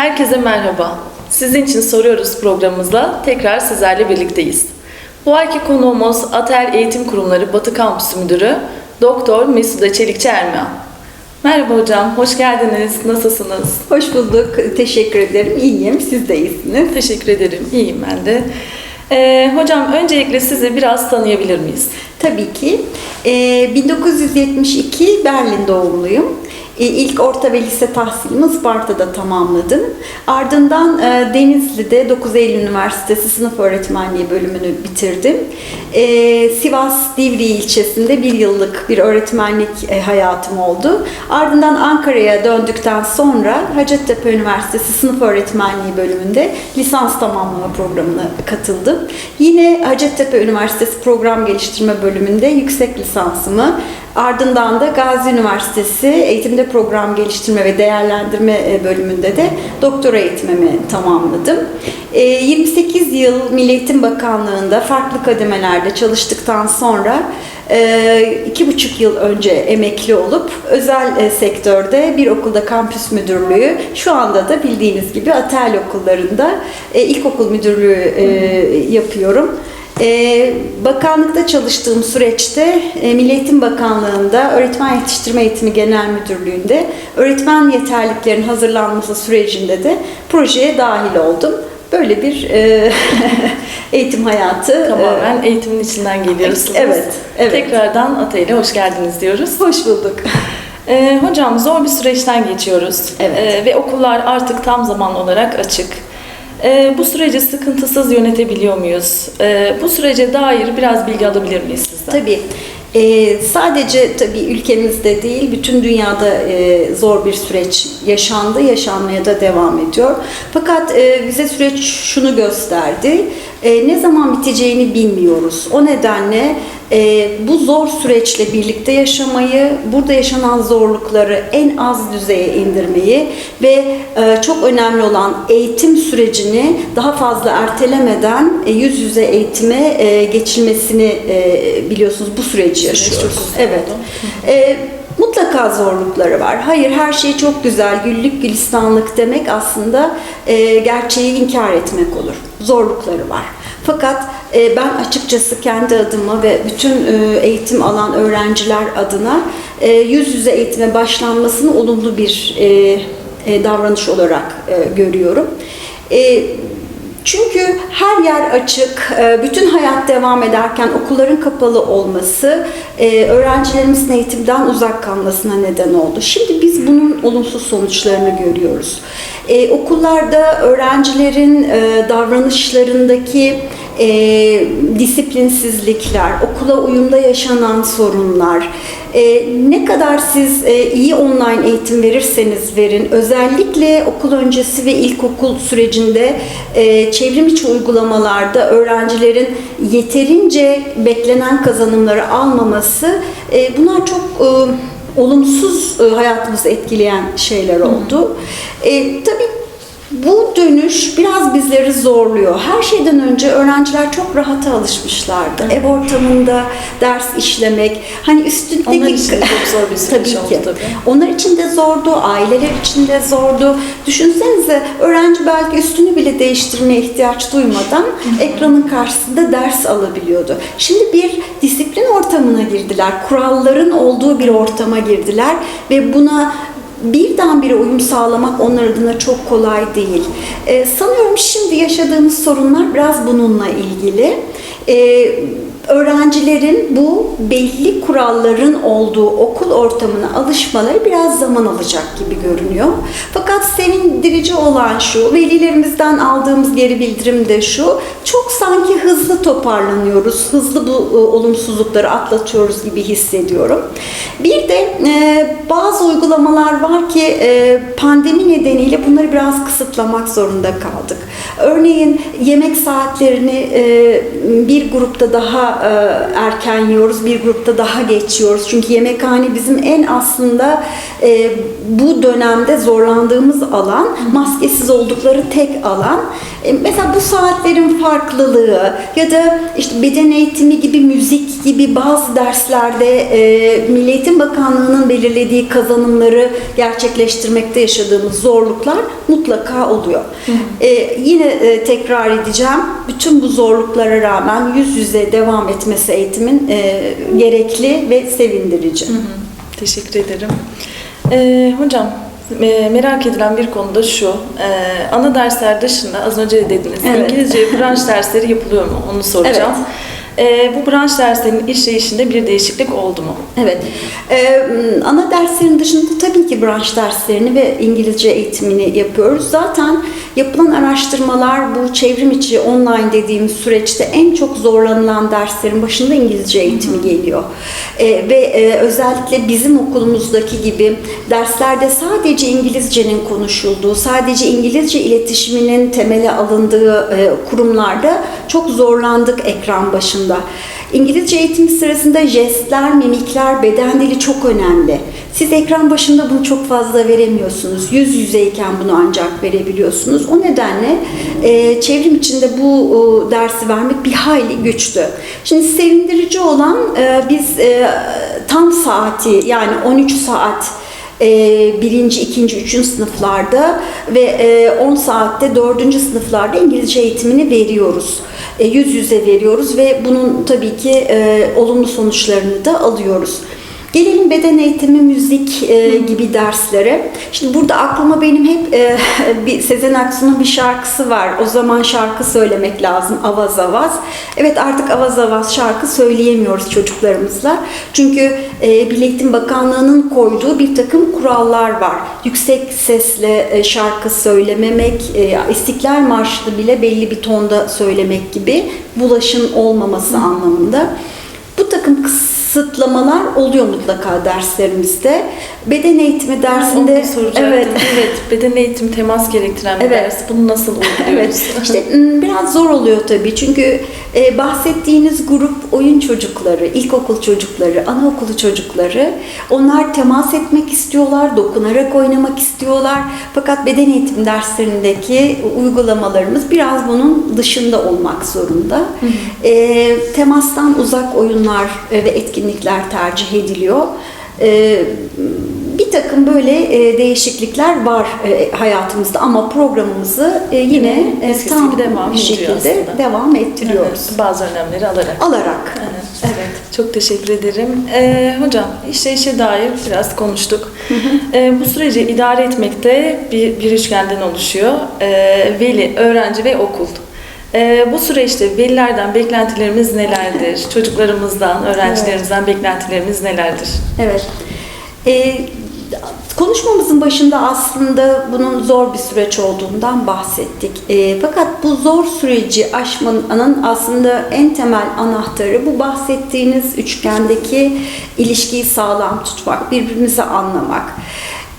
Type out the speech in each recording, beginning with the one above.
Herkese merhaba. Sizin için soruyoruz programımızla tekrar sizlerle birlikteyiz. Bu ayki konuğumuz Atel Eğitim Kurumları Batı Kampüsü Müdürü Doktor Mesude Çelikçi Erman. Merhaba hocam, hoş geldiniz. Nasılsınız? Hoş bulduk. Teşekkür ederim. İyiyim. Siz de iyisiniz. Teşekkür ederim. İyiyim ben de. Ee, hocam öncelikle sizi biraz tanıyabilir miyiz? Tabii ki. Ee, 1972 Berlin doğumluyum. Ee, İlk orta ve lise tahsilimi Isparta'da tamamladım. Ardından e, Denizli'de 9 Eylül Üniversitesi sınıf öğretmenliği bölümünü bitirdim. Ee, Sivas Divri ilçesinde bir yıllık bir öğretmenlik e, hayatım oldu. Ardından Ankara'ya döndükten sonra Hacettepe Üniversitesi sınıf öğretmenliği bölümünde lisans tamamlama programına katıldım. Yine Hacettepe Üniversitesi program geliştirme bölümünde yüksek lisansımı Ardından da Gazi Üniversitesi Eğitimde Program Geliştirme ve Değerlendirme e, bölümünde de doktora eğitimimi tamamladım. E, 28 yıl Milli Eğitim Bakanlığı'nda farklı kademelerde çalıştıktan sonra e, iki buçuk yıl önce emekli olup özel e, sektörde bir okulda kampüs müdürlüğü, şu anda da bildiğiniz gibi Atel okullarında e, ilkokul müdürlüğü e, yapıyorum. Ee, bakanlıkta çalıştığım süreçte e, Milli Eğitim Bakanlığı'nda Öğretmen Yetiştirme Eğitimi Genel Müdürlüğü'nde öğretmen yeterliklerin hazırlanması sürecinde de projeye dahil oldum. Böyle bir e, eğitim hayatı. Tamamen eğitimin içinden geliyorsunuz. Evet, evet. Tekrardan Atey'le hoş geldiniz diyoruz. e, hoş bulduk. Ee, hocam zor bir süreçten geçiyoruz Evet. Ee, ve okullar artık tam zaman olarak açık. Ee, bu süreci sıkıntısız yönetebiliyor muyuz? Ee, bu sürece dair biraz bilgi alabilir miyiz sizden? Tabii. Ee, sadece tabii ülkemizde değil, bütün dünyada e, zor bir süreç yaşandı, yaşanmaya da devam ediyor. Fakat e, bize süreç şunu gösterdi, e, ne zaman biteceğini bilmiyoruz. O nedenle e, bu zor süreçle birlikte yaşamayı, burada yaşanan zorlukları en az düzeye indirmeyi ve e, çok önemli olan eğitim sürecini daha fazla ertelemeden e, yüz yüze eğitime e, geçilmesini e, biliyorsunuz bu süreci yaşıyoruz. Evet. E, mutlaka zorlukları var. Hayır her şey çok güzel, güllük gülistanlık demek aslında e, gerçeği inkar etmek olur. Zorlukları var. Fakat e, ben açıkçası kendi adıma ve bütün e, eğitim alan öğrenciler adına e, yüz yüze eğitime başlanmasını olumlu bir e, e, davranış olarak e, görüyorum. E, çünkü her yer açık, e, bütün hayat devam ederken okulların kapalı olması e, öğrencilerimizin eğitimden uzak kalmasına neden oldu. Şimdi biz bunun olumsuz sonuçlarını görüyoruz. E, Okullarda öğrencilerin davranışlarındaki e, disiplinsizlikler, okula uyumda yaşanan sorunlar, e, ne kadar siz e, iyi online eğitim verirseniz verin, özellikle okul öncesi ve ilkokul sürecinde e, çevrim içi uygulamalarda öğrencilerin yeterince beklenen kazanımları almaması, e, bunlar çok e, olumsuz e, hayatımızı etkileyen şeyler oldu. E, tabii bu dönüş biraz bizleri zorluyor. Her şeyden önce öğrenciler çok rahata alışmışlardı. Ev ortamında ders işlemek, hani üstündeki... Onlar için de çok zor bir süreç oldu tabii. Onlar için de zordu, aileler için de zordu. Düşünsenize öğrenci belki üstünü bile değiştirmeye ihtiyaç duymadan ekranın karşısında ders alabiliyordu. Şimdi bir disiplin ortamına girdiler, kuralların olduğu bir ortama girdiler ve buna birdenbire uyum sağlamak onlar adına çok kolay değil. Ee, sanıyorum şimdi yaşadığımız sorunlar biraz bununla ilgili. Ee, öğrencilerin bu belli kuralların olduğu okul ortamına alışmaları biraz zaman alacak gibi görünüyor. Fakat sevindirici olan şu, velilerimizden aldığımız geri bildirim de şu, çok sanki hızlı toparlanıyoruz, hızlı bu e, olumsuzlukları atlatıyoruz gibi hissediyorum. Bir de e, bazı uygulamalar var ki e, pandemi nedeniyle bunları biraz kısıtlamak zorunda kaldık. Örneğin yemek saatlerini e, bir grupta daha e, erken yiyoruz, bir grupta daha geç yiyoruz. Çünkü yemekhane bizim en aslında e, bu dönemde zorlandığımız alan, maskesiz oldukları tek alan. E, mesela bu saatlerin farklılığı ya da işte beden eğitimi gibi, müzik gibi bazı derslerde e, Milli Eğitim Bakanlığı'nın belirlediği kazanım kazanımları gerçekleştirmekte yaşadığımız zorluklar mutlaka oluyor. E, yine e, tekrar edeceğim. Bütün bu zorluklara rağmen yüz yüze devam etmesi eğitimin e, gerekli ve sevindirici. Teşekkür ederim. Ee, hocam e, merak edilen bir konu da şu. Ee, ana dersler dışında az önce de dediniz. Evet. İngilizce branş dersleri yapılıyor mu? Onu soracağım. Ee, bu branş derslerinin işleyişinde bir değişiklik oldu mu? Evet. Ee, ana derslerin dışında tabii ki branş derslerini ve İngilizce eğitimini yapıyoruz. Zaten yapılan araştırmalar bu çevrim içi online dediğimiz süreçte en çok zorlanılan derslerin başında İngilizce eğitimi geliyor. Ee, ve e, özellikle bizim okulumuzdaki gibi derslerde sadece İngilizcenin konuşulduğu, sadece İngilizce iletişiminin temele alındığı e, kurumlarda çok zorlandık ekran başında. İngilizce eğitim sırasında jestler, mimikler, beden dili çok önemli. Siz ekran başında bunu çok fazla veremiyorsunuz. Yüz yüzeyken bunu ancak verebiliyorsunuz. O nedenle e, çevrim içinde bu e, dersi vermek bir hayli güçtü. Şimdi sevindirici olan e, biz e, tam saati yani 13 saat birinci, ikinci, üçüncü sınıflarda ve e, 10 saatte dördüncü sınıflarda İngilizce eğitimini veriyoruz. E, yüz yüze veriyoruz ve bunun tabii ki e, olumlu sonuçlarını da alıyoruz. Gelelim beden eğitimi, müzik e, gibi derslere. Şimdi burada aklıma benim hep e, bir Sezen Aksu'nun bir şarkısı var. O zaman şarkı söylemek lazım avaz avaz. Evet artık avaz avaz şarkı söyleyemiyoruz çocuklarımızla. Çünkü e, Milli Eğitim Bakanlığı'nın koyduğu bir takım kurallar var. Yüksek sesle e, şarkı söylememek, e, İstiklal Marşı'nı bile belli bir tonda söylemek gibi bulaşın olmaması anlamında. Bu takım kısıtlamalar oluyor mutlaka derslerimizde. Beden eğitimi dersinde Onu soracaktım. evet evet. Beden eğitimi temas gerektiren bir Evet. ders. Bunu nasıl uyguluyoruz? Evet, işte biraz zor oluyor tabii çünkü e, bahsettiğiniz grup oyun çocukları, ilkokul çocukları, anaokulu çocukları. Onlar temas etmek istiyorlar, dokunarak oynamak istiyorlar. Fakat beden eğitim derslerindeki uygulamalarımız biraz bunun dışında olmak zorunda. E, temastan uzak oyunlar e, ve etkinlikler tercih ediliyor. E, bir takım böyle e, değişiklikler var hayatımızda ama programımızı yine eskisi tam devam bir şekilde aslında. devam ettiriyoruz. Evet, bazı önlemleri alarak. Alarak. Evet, evet. Çok teşekkür ederim. Ee, hocam, işleyişe dair biraz konuştuk. Ee, bu süreci idare etmekte bir, bir üçgenden oluşuyor. Ee, veli, öğrenci ve okul. Ee, bu süreçte velilerden beklentilerimiz nelerdir? Çocuklarımızdan, öğrencilerimizden beklentilerimiz nelerdir? Evet. E, konuşmamızın başında aslında bunun zor bir süreç olduğundan bahsettik. E, fakat bu zor süreci aşmanın aslında en temel anahtarı bu bahsettiğiniz üçgendeki ilişkiyi sağlam tutmak, birbirimizi anlamak.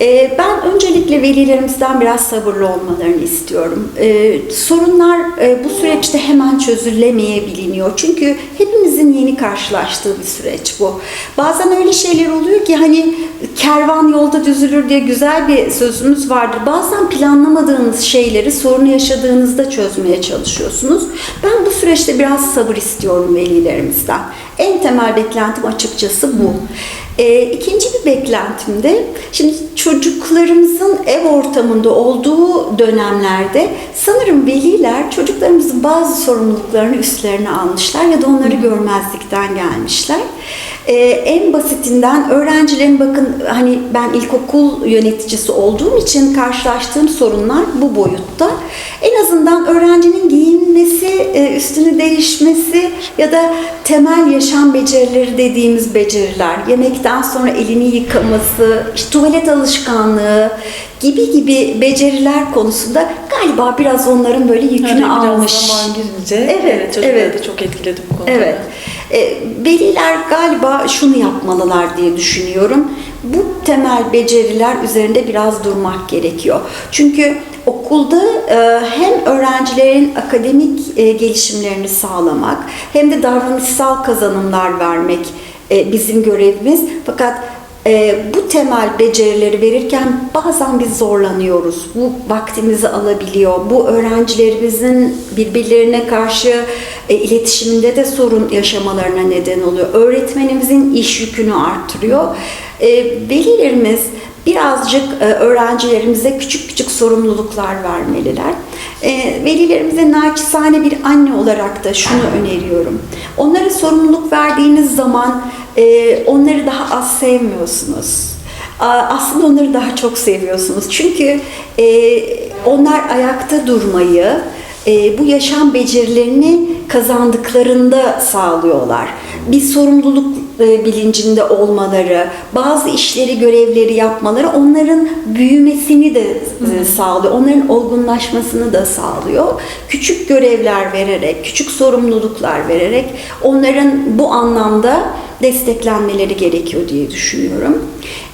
E, Ben öncelikle velilerimizden biraz sabırlı olmalarını istiyorum. E, sorunlar e, bu süreçte hemen çözülemeyebiliniyor. Çünkü hepimizin yeni karşılaştığı bir süreç bu. Bazen öyle şeyler oluyor ki hani kervan yolda düzülür diye güzel bir sözümüz vardır. Bazen planlamadığınız şeyleri sorunu yaşadığınızda çözmeye çalışıyorsunuz. Ben bu süreçte biraz sabır istiyorum velilerimizden. En temel beklentim açıkçası bu. E, ikinci bir beklentim de şimdi çocuklarımızın ev ortamında olduğu dönemlerde sanırım veliler çocuklarımızın bazı sorumluluklarını üstlerine almışlar ya da onları görmezlikten gelmişler. E, en basitinden öğrencilerin bakın hani ben ilkokul yöneticisi olduğum için karşılaştığım sorunlar bu boyutta. En azından öğrencinin giyinmesi, e, üstünü değişmesi ya da temel yaşam becerileri dediğimiz beceriler, yemekten sonra elini yıkaması, işte tuvalet alışkanlığı gibi gibi beceriler konusunda galiba biraz onların böyle yükünü Yani biraz almış. zaman girince Evet, evet, çocukları evet. da çok etkiledi bu konuda. Evet. E, veliler galiba şunu yapmalılar diye düşünüyorum. Bu temel beceriler üzerinde biraz durmak gerekiyor. Çünkü okulda e, hem öğrencilerin akademik e, gelişimlerini sağlamak hem de davranışsal kazanımlar vermek e, bizim görevimiz. Fakat e, bu temel becerileri verirken bazen biz zorlanıyoruz. Bu vaktimizi alabiliyor. Bu öğrencilerimizin birbirlerine karşı e, iletişiminde de sorun yaşamalarına neden oluyor. Öğretmenimizin iş yükünü artırıyor. E, velilerimiz birazcık e, öğrencilerimize küçük küçük sorumluluklar vermeliler. E, Velilerimize naçizane bir anne olarak da şunu öneriyorum. Onlara sorumluluk verdiğiniz zaman e, onları daha az sevmiyorsunuz. Aslında onları daha çok seviyorsunuz. Çünkü e, onlar ayakta durmayı, e, bu yaşam becerilerini kazandıklarında sağlıyorlar. Bir sorumluluk e, bilincinde olmaları, bazı işleri, görevleri yapmaları onların büyümesini de e, sağlıyor. Onların olgunlaşmasını da sağlıyor. Küçük görevler vererek, küçük sorumluluklar vererek onların bu anlamda desteklenmeleri gerekiyor diye düşünüyorum.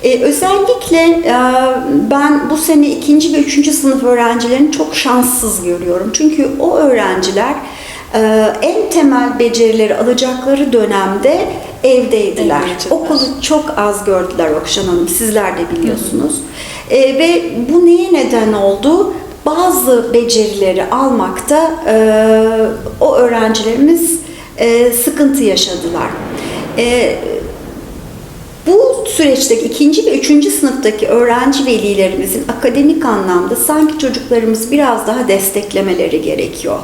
Ee, özellikle e, ben bu sene ikinci ve üçüncü sınıf öğrencilerini çok şanssız görüyorum. Çünkü o öğrenciler en temel becerileri alacakları dönemde evdeydiler. Evde geçirdiler. Okulu çok az gördüler Okşan Hanım. Sizler de biliyorsunuz. E, ve bu neye neden oldu? Bazı becerileri almakta e, o öğrencilerimiz e, sıkıntı yaşadılar. E, bu süreçteki ikinci ve üçüncü sınıftaki öğrenci velilerimizin akademik anlamda sanki çocuklarımız biraz daha desteklemeleri gerekiyor.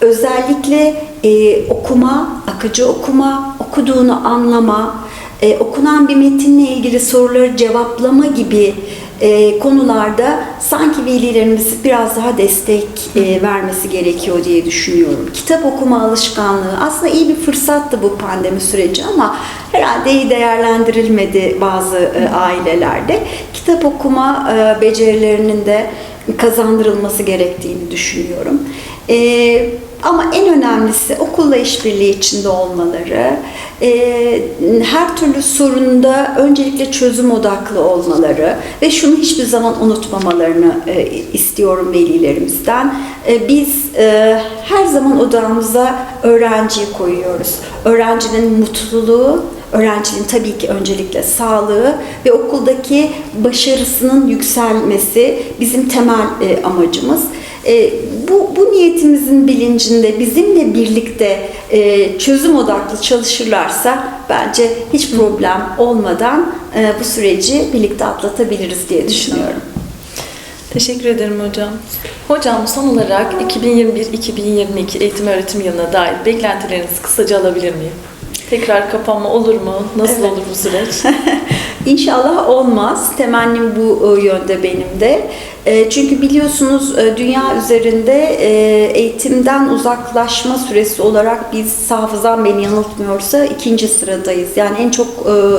Özellikle e, okuma, akıcı okuma, okuduğunu anlama, e, okunan bir metinle ilgili soruları cevaplama gibi e, konularda sanki velilerimiz biraz daha destek e, vermesi gerekiyor diye düşünüyorum. Kitap okuma alışkanlığı aslında iyi bir fırsattı bu pandemi süreci ama herhalde iyi değerlendirilmedi bazı e, ailelerde. Kitap okuma e, becerilerinin de kazandırılması gerektiğini düşünüyorum. E, ama en önemlisi okulla işbirliği içinde olmaları, e, her türlü sorunda öncelikle çözüm odaklı olmaları ve şunu hiçbir zaman unutmamalarını e, istiyorum velilerimizden. E, biz e, her zaman odamıza öğrenciyi koyuyoruz. Öğrencinin mutluluğu, öğrencinin tabii ki öncelikle sağlığı ve okuldaki başarısının yükselmesi bizim temel e, amacımız. E, bu, bu niyetimizin bilincinde bizimle birlikte e, çözüm odaklı çalışırlarsa bence hiç problem olmadan e, bu süreci birlikte atlatabiliriz diye düşünüyorum. Teşekkür ederim hocam. Hocam son olarak 2021-2022 eğitim öğretim yılına dair beklentilerinizi kısaca alabilir miyim? Tekrar kapanma olur mu? Nasıl Evet. olur bu süreç? İnşallah olmaz. Temennim bu e, yönde benim de. E, Çünkü biliyorsunuz e, dünya üzerinde eğitimden uzaklaşma süresi olarak biz hafızam beni yanıltmıyorsa ikinci sıradayız. Yani en çok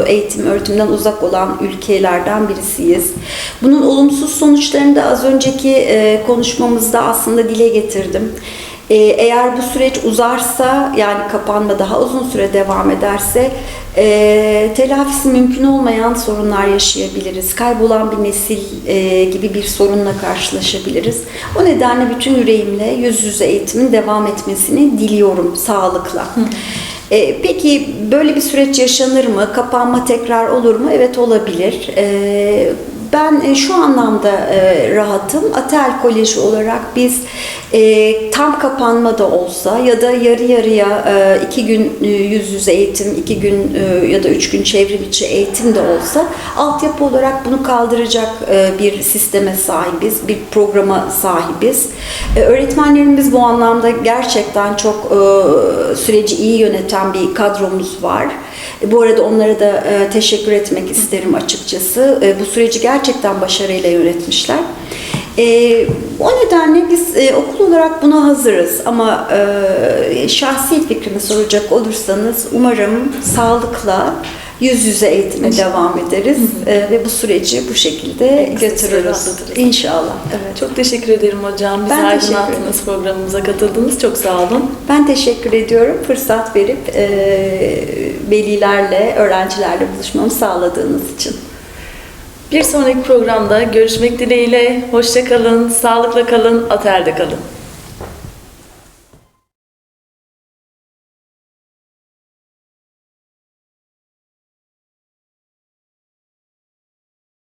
eğitim öğretimden uzak olan ülkelerden birisiyiz. Bunun olumsuz sonuçlarını da az önceki konuşmamızda aslında dile getirdim. Ee, Eğer bu süreç uzarsa yani kapanma daha uzun süre devam ederse e, telafisi mümkün olmayan sorunlar yaşayabiliriz. Kaybolan bir nesil e, gibi bir sorunla karşılaşabiliriz. O nedenle bütün yüreğimle yüz yüze eğitimin devam etmesini diliyorum sağlıkla. E, peki böyle bir süreç yaşanır mı? Kapanma tekrar olur mu? Evet olabilir. E, ben e, şu anlamda e, rahatım. Atel Koleji olarak biz e, tam kapanma da olsa ya da yarı yarıya iki gün yüz yüze eğitim, iki gün ya da üç gün çevrim eğitim de olsa altyapı olarak bunu kaldıracak bir sisteme sahibiz, bir programa sahibiz. Öğretmenlerimiz bu anlamda gerçekten çok süreci iyi yöneten bir kadromuz var. Bu arada onlara da teşekkür etmek isterim açıkçası. Bu süreci gerçekten başarıyla yönetmişler. E, o nedenle biz e, okul olarak buna hazırız ama e, şahsi fikrimi soracak olursanız umarım sağlıkla yüz yüze eğitime devam ederiz e, ve bu süreci bu şekilde götürürüz. İnşallah. Evet. Çok teşekkür ederim hocam. Bizi Ben teşekkür aydınlattınız programımıza katıldınız. Çok sağ olun. Ben teşekkür ediyorum fırsat verip e, velilerle, öğrencilerle buluşmamı sağladığınız için. Bir sonraki programda görüşmek dileğiyle. Hoşça kalın, sağlıkla kalın, aterde kalın.